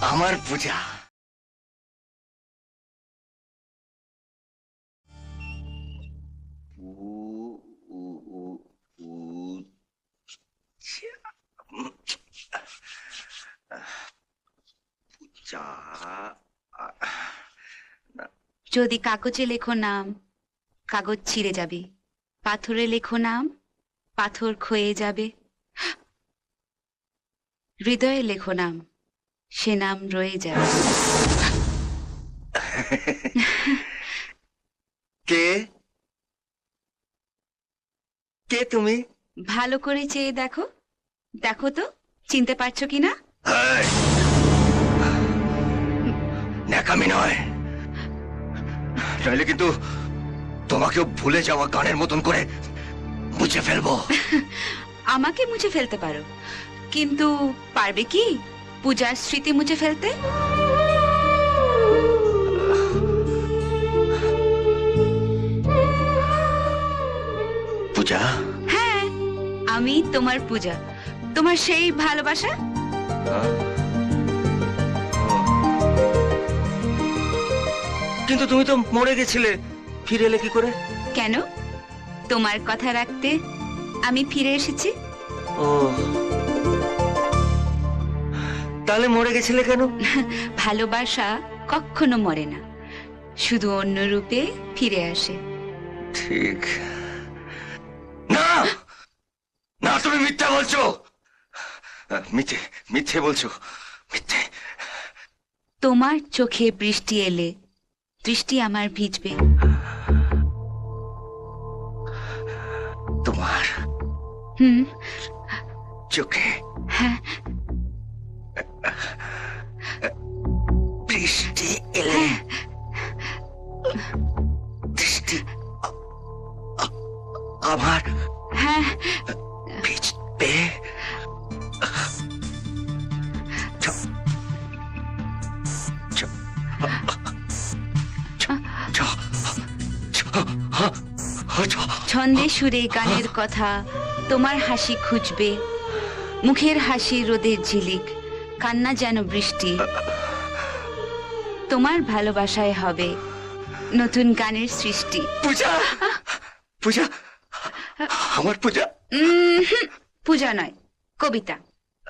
আমার উ- উচ্চা। পূজা। যদি কাগজে লেখো নাম কাগজ ছিঁড়ে যাবে। পাথরে লেখো নাম পাথর ক্ষয়ে যাবে। হৃদয়ে লেখো নাম। সে নাম রয়ে যাবে কে? কে তুমি? ভালো করে চেয়ে দেখো। দেখো তো চিনতে পারছ কিনা এই! ন্যাকামি নয়। নইলে কিন্তু তোমাকেও ভুলে যাওয়া গানের মতন করে মুছে ফেলব। আমাকে মুছে ফেলতে পারো। কিন্তু পারবে কি? পূজার স্মৃতি মুছে ফেলতে? পূজা? হ্যাঁ আমি তোমার পূজা। তোমার সেই ভালোবাসা? কিন্তু তুমি তো মরে গেছিলে। ফিরে এলে কি করে? কেন? তোমার কথা রাখতে আমি ফিরে এসেছি। ও তাহলে মরে গেছিলে কেন? ভালোবাসা কখনো মরে না। শুধু অন্য রূপে ফিরে আসে। ঠিক। না! না তুমি মিথ্যা বলছো। মিথ্যে মিথ্যে বলছো। মিথ্যে। তোমার চোখে বৃষ্টি এলে দৃষ্টি আমার ভিজবে। তোমার হুম। চোখে হ্যাঁ। আ- আ- আমার হ্যাঁ। ভিজবে ছন্দে সুরে গানের কথা তোমার হাসি খুঁজবে মুখের হাসি রোদের ঝিলিক কান্না যেন বৃষ্টি। তোমার ভালোবাসায় হবে। নতুন গানের সৃষ্টি। পূজা! পূজা! আমার পূজা! পূজা নয় কবিতা।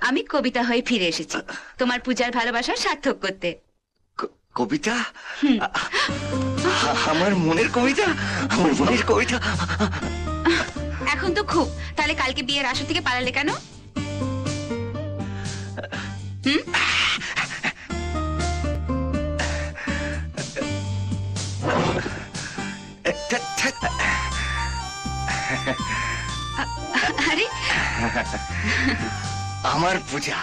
আমি কবিতা হয়ে ফিরে এসেছি। তোমার পূজার ভালোবাসা সার্থক করতে। কবিতা? আমার মনের কবিতা? আমার মনের কবিতা? এখন তো খুব। তাহলে কালকে বিয়ের আসর থেকে পালালে কেন? হুম? ধ্যাৎ, ধ্যাৎ। আরে আমার পূজা